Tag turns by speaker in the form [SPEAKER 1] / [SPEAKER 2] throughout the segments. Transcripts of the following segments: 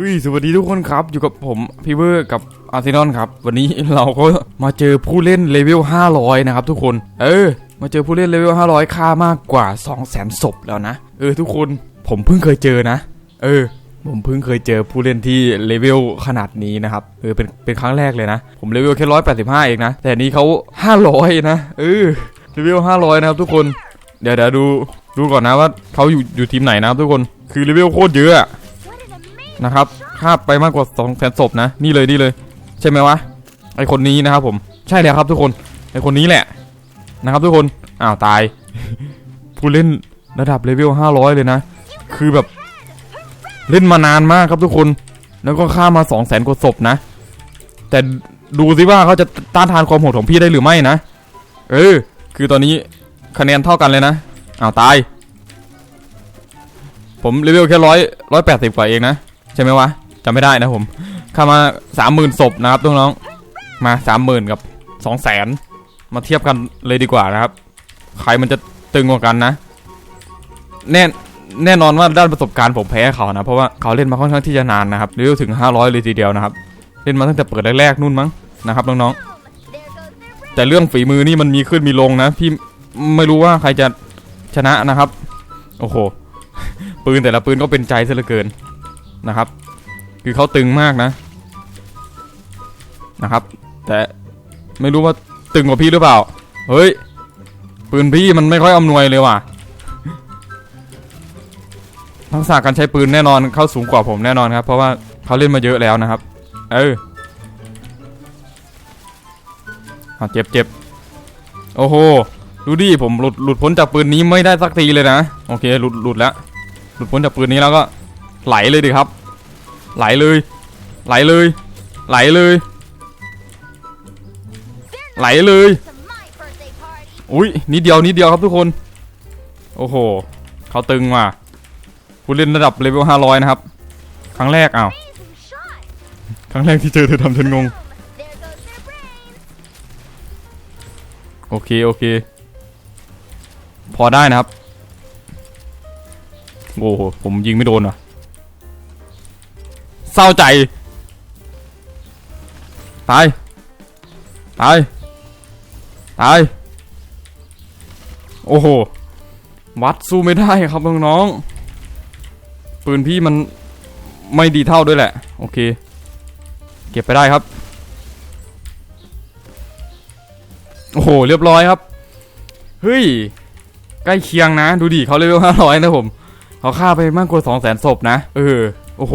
[SPEAKER 1] เฮ้ยสวัสดีทุกคนครับ อยู่กับผมพีเวอร์กับอาร์เซนอลครับ วันนี้เราก็มาเจอผู้เล่นเลเวล 500 นะครับทุกคน เออ มาเจอผู้เล่นเลเวล 500 ค่ามากกว่า 200,000ศพแล้วนะ เออทุกคนผมเพิ่งเคยเจอนะ เออ ผมเพิ่งเคยเจอผู้เล่นที่เลเวลขนาดนี้นะครับ เออเป็นเป็นครั้งแรกเลยนะ ผมเลเวลแค่185เองนะ แต่นนี้เขา500นะ เออเลเวล500นะครับทุกคน เดี๋ยวเดี๋ยวดูดูก่อนนะว่าเขาอยู่อยู่ทีมไหนนะครับทุกคน คือเลเวลโคตรเยอะ นะครับฆ่าไปมากกว่า2 0 0 0 0ศพนะ นี่เลยนี่เลย ใช่ไหมวะ ไอคนนี้นะครับผม ใช่แล้วครับทุกคน ไอคนนี้แหละ นะครับทุกคน อ้าวตาย ผู้เล่นระดับเลเวล500 เลยนะ คือแบบเล่นมานานมากครับทุกคน แล้วก็ฆ่ามา 2 0 0 0 0 0กว่าศพนะ แต่ดูสิว่าเขาจะต้านทานความโหดของพี่ได้หรือไม่นะ เออ คือตอนนี้คะแนนเท่ากันเลยนะ อ้าวตาย ผมเลเวลแค่ร้อยร้อยแปดสิบกว่าเองนะ ใช่ไหมวะจำไม่ได้นะผมเข้ามาสามหมื่นศพนะครับน้องๆมาสามหมื่นกับสองแสนมาเทียบกันเลยดีกว่านะครับ ใครมันจะตึงกว่ากันนะ แน่แน่นอนว่าด้านประสบการณ์ผมแพ้เขานะ เพราะว่าเขาเล่นมาค่อนข้างที่จะนานนะครับเลเวลถึง 500 เลยทีเดียวนะครับ เล่นมาตั้งแต่เปิดแรกๆนู่นมั้งนะครับน้องๆแต่เรื่องฝีมือนี่มันมีขึ้นมีลงนะ พี่ไม่รู้ว่าใครจะชนะนะครับ โอ้โห ปืนแต่ละปืนก็เป็นใจซะเหลือเกิน นะครับ คือเขาตึงมากนะนะครับ แต่ไม่รู้ว่าตึงกว่าพี่หรือเปล่า เฮ้ย ปืนพี่มันไม่ค่อยอำนวยเลยว่ะทักษะการใช้ปืนแน่นอนเข้าสูงกว่าผมแน่นอนครับ เพราะว่าเขาเล่นมาเยอะแล้วนะครับ เอออะเจ็บเจ็บโอ้โห ดูดิผมหลุดหลุดพ้นจากปืนนี้ไม่ได้สักทีเลยนะ โอเค หลุดหลุดแล้ว หลุดพ้นจากปืนนี้แล้วก็ ไหลเลยดิครับ ไหลเลย ไหลเลย ไหลเลย ไหลเลย อุ้ยนิดเดียวนิดเดียวครับทุกคน โอ้โหเขาตึงว่ะผู้เล่นระดับเลเวล500 นะครับ ครั้งแรกอ้าวครั้งแรกที่เจอเธอทำฉันงง โอเค โอเค พอได้นะครับ โอ้โห ผมยิงไม่โดนว่ะ ศร้าใจ ตาย ตาย ตาย โอ้โห วัดสู้ไม่ได้ครับน้องๆปืนพี่มันไม่ดีเท่าด้วยแหละ โอเค เก็บไปได้ครับ โอ้โห เรียบร้อยครับ เฮ้ย ใกล้เคียงนะ ดูดิเขาเลเวลห้าร้อยนะผม เขาฆ่าไปมากกว่าสองแสนศพนะ เออ โอ้โห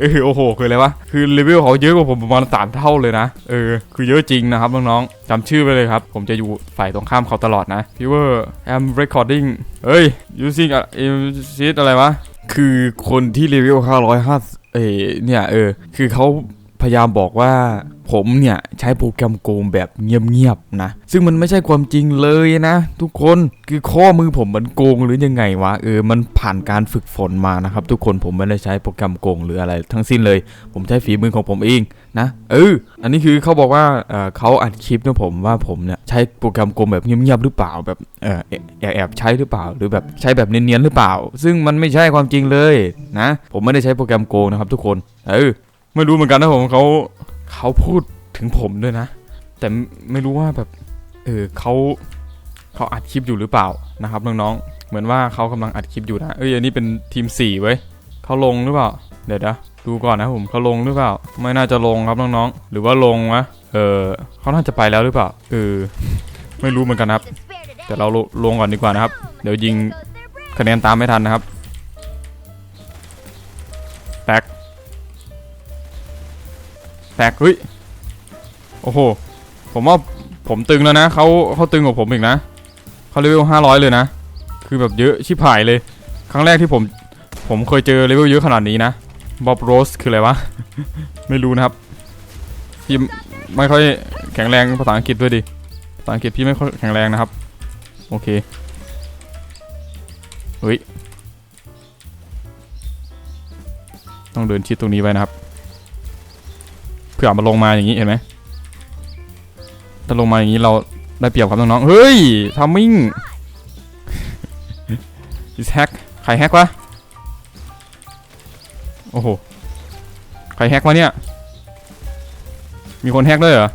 [SPEAKER 1] เออโอ้โหคืออะไรวะคือเลเวลเขาเยอะกว่าผมประมาณสามเท่าเลยนะเออคือเยอะจริงนะครับน้องๆจำชื่อไปเลยครับ ผมจะอยู่ฝ่ายตรงข้ามเขาตลอดนะพี่เวอร์ I'm recording เอ้ย using a sheet อะไรวะคือคนที่เลเวล505เอ้ยเนี่ยเออคือเขา พยายามบอกว่าผมเนี่ยใช้โปรแกรมโกงแบบเงียบๆนะ ซึ่งมันไม่ใช่ความจริงเลยนะ ทุกคนคือข้อมือผมมันโกงหรือยังไงวะเออมันผ่านการฝึกฝนมานะครับ ทุกคนผมไม่ได้ใช้โปรแกรมโกงหรืออะไร ทั้งสิ้นเลย ผมใช้ฝีมือของผมเองนะเอออันนี้คือเขาบอกว่าเออเขาอัดคลิปนะผมว่าผมเนี่ยใช้โปรแกรมโกงแบบเงียบๆหรือเปล่าแบบเออแอบแอบใช้หรือเปล่า หรือแบบใช้แบบเนียนๆหรือเปล่า ซึ่งมันไม่ใช่ความจริงเลยนะ ผมไม่ได้ใช้โปรแกรมโกงนะครับ ทุกคนเออ ไม่รู้เหมือนกันนะผมเขาเขาพูดถึงผมด้วยนะ แต่ไม่รู้ว่าแบบ เออเขาเขาอัดคลิปอยู่หรือเปล่านะครับน้องๆเหมือนว่าเขากำลังอัดคลิปอยู่นะเอ้ยอันนี้เป็นทีมสี่เว้ยเขาลงหรือเปล่า เดี๋ยวนะดูก่อนนะผมเขาลงหรือเปล่า ไม่น่าจะลงครับน้องๆหรือว่าลงวะเออเขาน่าจะไปแล้วหรือเปล่าเออไม่รู้เหมือนกันครับ แต่เราลลงก่อนดีกว่านะครับ เดี๋ยวยิงคะแนนตามไม่ทันนะครับแตก แตกเฮ้ยโอ้โหผมว่าผมตึงแล้วนะเขาเขาตึงกว่าผมอีกนะเขาเลเวลห้าร้อยเลยนะ คือแบบเยอะชิบหายเลย ครั้งแรกที่ผมผมเคยเจอเลเวลเยอะขนาดนี้นะบ๊อบโรสคืออะไรวะ ไม่รู้นะครับพี่ไม่ค่อยแข็งแรงภาษาอังกฤษด้วยดิภาษาอังกฤษพี่ไม่ค่อยแข็งแรงนะครับ โอเคเฮ้ยต้องเดินชิดตรงนี้ไว้นะครับ ผื่อมันลงมาอย่างนี้เห็นไหมถ้าลงมาอย่างนี้เราได้เปรียบครับน้องๆ เฮ้ยทัมมิ่งอิสแฮกใครแฮกวะ โอ้โห ใครแฮกมาเนี่ย มีคนแฮกด้วยเหรอ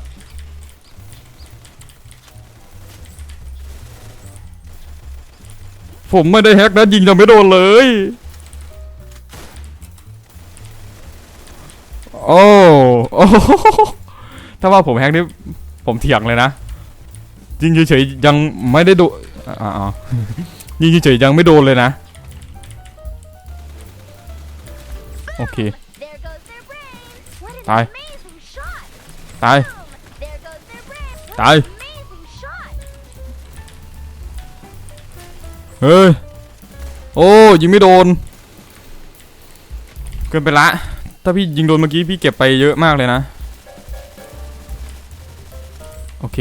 [SPEAKER 1] ผมไม่ได้แฮกนะยิงยังไม่โดนเลย โอ้ โอ้ถ้าว่าผมแฮกนี่ผมเถียงเลยนะยิงเฉยๆยังไม่ได้โดนอ่าๆยิงเฉยๆยังไม่โดนเลยนะ โอเค
[SPEAKER 2] There goes their brains. What an
[SPEAKER 1] Bye.
[SPEAKER 2] amazing shot.
[SPEAKER 1] ตาย
[SPEAKER 2] Boom. There goes their brains. What
[SPEAKER 1] Bye.
[SPEAKER 2] an amazing shot.
[SPEAKER 1] เฮ้ย โอ้ยิงไม่โดน เกินไปละ ถ้าพี่ยิงโดนเมื่อกี้พี่เก็บไปเยอะมากเลยนะ โอเค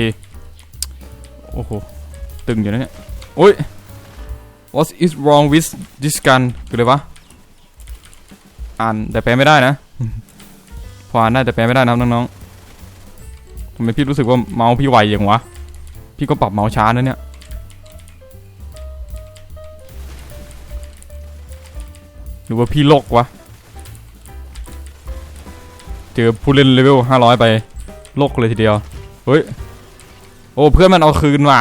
[SPEAKER 1] โอ้โห ตึงอยู่นะเนี่ย โอ้ย What is wrong with this gun คืออะไรวะ อ่านแต่แปลไม่ได้นะพออ่านได้แต่แปลไม่ได้นะน้องๆทำไมพี่รู้สึกว่าเมาส์พี่ไวอย่างวะ พี่ก็ปรับเมาส์ช้านะเนี่ยหรือว่าพี่โลกวะ เจอผู้เล่นเลเวล500ไปโลกเลยทีเดียว เฮ้ย โอ้เพื่อนมันเอาคืนว่ะ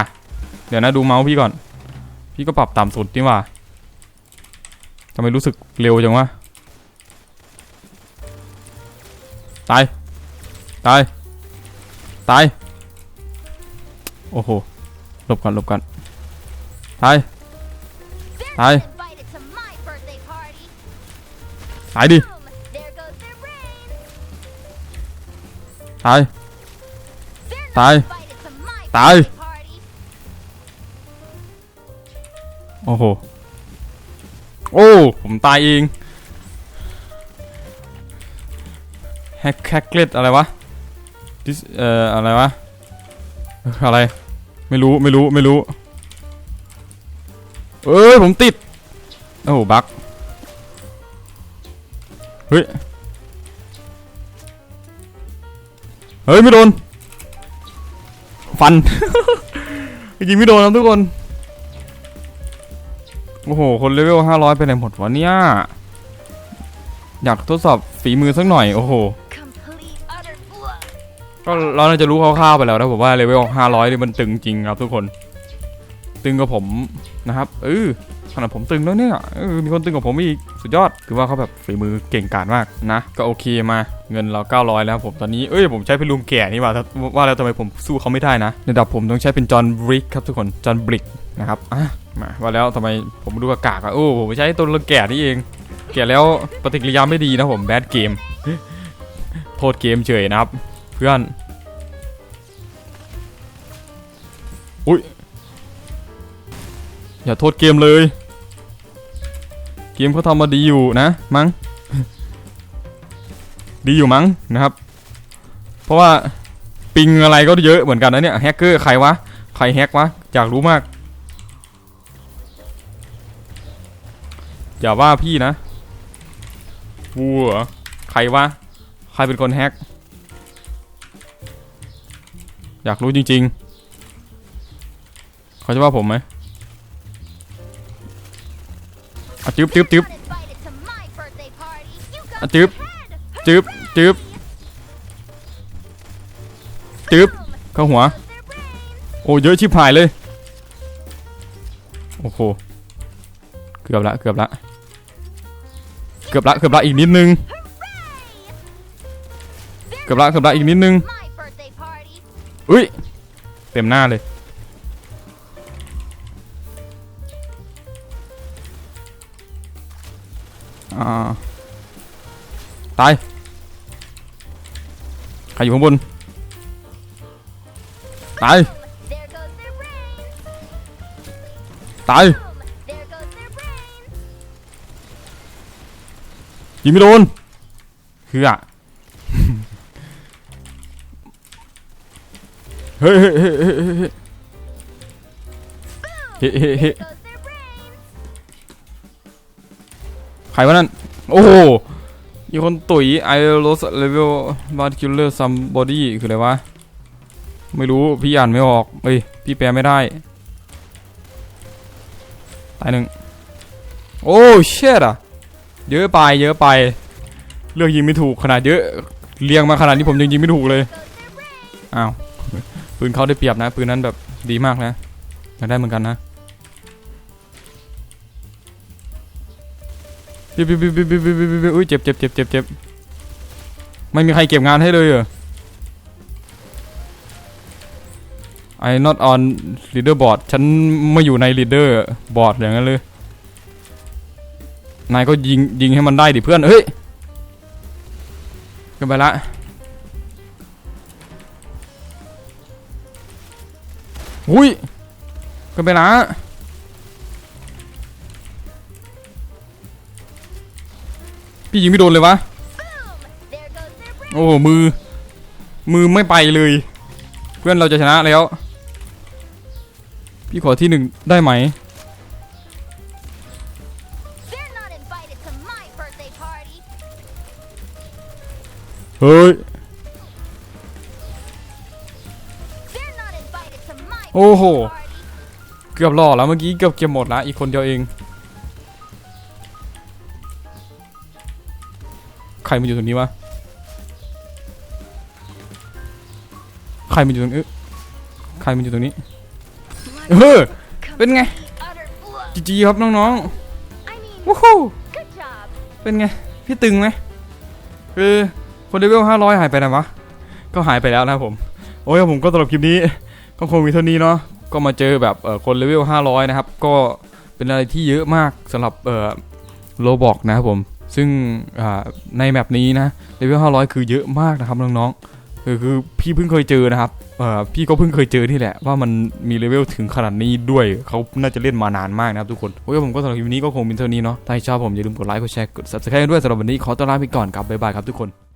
[SPEAKER 1] เดี๋ยวนะดูเมาส์พี่ก่อน พี่ก็ปรับต่ำสุดนี่ว่ะทำไมรู้สึกเร็วจังวะ ตาย ตาย ตาย โอ้โห หลบก่อนหลบก่อนตาย
[SPEAKER 2] They're
[SPEAKER 1] Bye.
[SPEAKER 2] not invited to my birthday party.
[SPEAKER 1] ตายดิ ตาย
[SPEAKER 2] They're not
[SPEAKER 1] Bye.
[SPEAKER 2] invited to my
[SPEAKER 1] Bye.
[SPEAKER 2] birthday party.
[SPEAKER 1] โอ้โห โอ้ ผมตายเอง แฮกแฮกเกล็ดอะไรวะ this เอ่อ อะไรวะ อะไร ไม่รู้ ไม่รู้ ไม่รู้ เอ้ย ผมติด โอ้บักเฮ้ย เฮ้ยไม่โดน ฟัน ยิงไม่โดนนะทุกคน โอ้โห คนเลเวล500ไปไหนหมดวะเนี่ย อยากทดสอบฝีมือสักหน่อย โอ้โห ก็เราน่าจะรู้คร่าวๆไปแล้วนะผมว่าเลเวล500นี่มันตึงจริงครับทุกคน ตึงกับผมนะครับเออ ขนาดผมตึงแล้วเนี่ยมีคนตึงกับผมอีกสุดยอด คือว่าเขาแบบฝีมือเก่งกาจมากนะ ก็โอเคมาเงินเรา 900 แล้วผมตอนนี้ เอ้ย ผมใช้เป็นลุงแก่นี่ว่าว่าแล้วทำไมผมสู้เขาไม่ได้นะระดับผมต้องใช้เป็นจอห์นบริกครับทุกคนจอห์นบริกนะครับอะมาว่าแล้วทำไมผมดูกากๆอะโอ้ผมใช้ตัวลุงแก่นี่เอง แก่แล้วปฏิกิริยาไม่ดีนะผมแบดเกมโทษเกมเฉยนะครับ เพื่อนอย่าโทษเกมเลย เกมเขาทำมาดีอยู่นะมั้งดีอยู่มั้งนะครับ เพราะว่าปิงอะไรก็เยอะเหมือนกันนะเนี่ยแฮกเกอร์ใครวะใครแฮกวะอยากรู้มากอย่าว่าพี่นะวัวใครวะใครเป็นคนแฮกอยากรู้จริงๆเขาจะว่าผมไหม อะจึ๊บจึ๊บจึ๊บอะจึ๊บจึ๊บจึ๊บจึ๊บเข้าหัว โอ้เยอะชิบหายเลย โอ้โห เกือบละเกือบละ เกือบละเกือบละอีกนิดนึง เกือบละเกือบละอีกนิดนึง อุ้ย เต็มหน้าเลย ตาย ใครอยู่ข้างบน ตาย ตาย ยิงไม่โดนคืออะเฮ้ยเฮ้ยเฮ้ยเฮ้ยเฮ้ย ใครวะนั่น โอ้โหมีคนตุ๋ยไอโรสเลเวลบาร์คิลเลอร์ซัมบอดี้คืออะไรวะ ไม่รู้ พี่อ่านไม่ออกเอ้ย พี่แปลไม่ได้ ตายหนึ่ง โอ้เชี่ยอะเยอะไป เยอะไป เลือกยิงไม่ถูกขนาดเยอะ เรียงมาขนาดนี้ผมยังยิงไม่ถูกเลย อ้าว ปืนเขาได้เปรียบนะ ปืนนั้นแบบดีมากนะอยากได้เหมือนกันนะ บปิ๊บปิ๊บปิ๊บปิ๊บปิ๊บปิ๊บปิ๊บอุ้ยเจ็บเจ็บเจ็บเจ็บเจ็บไม่มีใครเก็บงานให้เลยเหรอ I not on leader board ฉันไม่อยู่ใน leader board อย่างนั้นเลย นายก็ยิงยิงให้มันได้ดิเพื่อน เฮ้ยกันไปละอุ้ยกันไปละ พี่ยิงไม่โดนเลยวะ
[SPEAKER 2] Boom. There goes their brains.
[SPEAKER 1] โอ้โหมือ มือไม่ไปเลย เพื่อนเราจะชนะแล้ว พี่ขอที่หนึ่งได้ไหม
[SPEAKER 2] They're not invited to my birthday party.
[SPEAKER 1] เฮ้ย
[SPEAKER 2] They're not invited to my
[SPEAKER 1] Oh.
[SPEAKER 2] birthday party.
[SPEAKER 1] เกือบหล่อแล้วเมื่อกี้เกือบเก็บหมดละอีกคนเดียวเอง รมันอยู่ตรงนี้วะใครมันอยู่ตรงนี้ใครมันอยู่ตรงนี้เออเป็นไงจีจีครับน้องๆวู้ฮู้เป็นไงพี่ตึงไหมคือคนเลเวล500หายไปไหนวะก็หายไปแล้วนะผม โอ้ยผมก็สำหรับคลิปนี้ก็คงมีเท่านี้เนาะก็มาเจอแบบคนเลเวล500 นะครับ ก็เป็นอะไรที่เยอะมากสำหรับโลบอกนะครับผม ซึ่งในแมปนี้นะเลเวล500 คือเยอะมากนะครับน้องๆคือคือพี่เพิ่งเคยเจอนะครับพี่ก็เพิ่งเคยเจอนี่แหละ ว่ามันมีเลเวลถึงขนาดนี้ด้วยเขาน่าจะเล่นมานานมากนะครับทุกคนโอ้ยผมก็สำหรับคลิปนี้ก็คงมีเท่านี้เนาะถ้าชอบผมอย่าลืมกดไลค์กดแชร์กด subscribe ด้วยสำหรับวันนี้ขอตัวลาไปก่อนครับบ๊ายบายครับทุกคน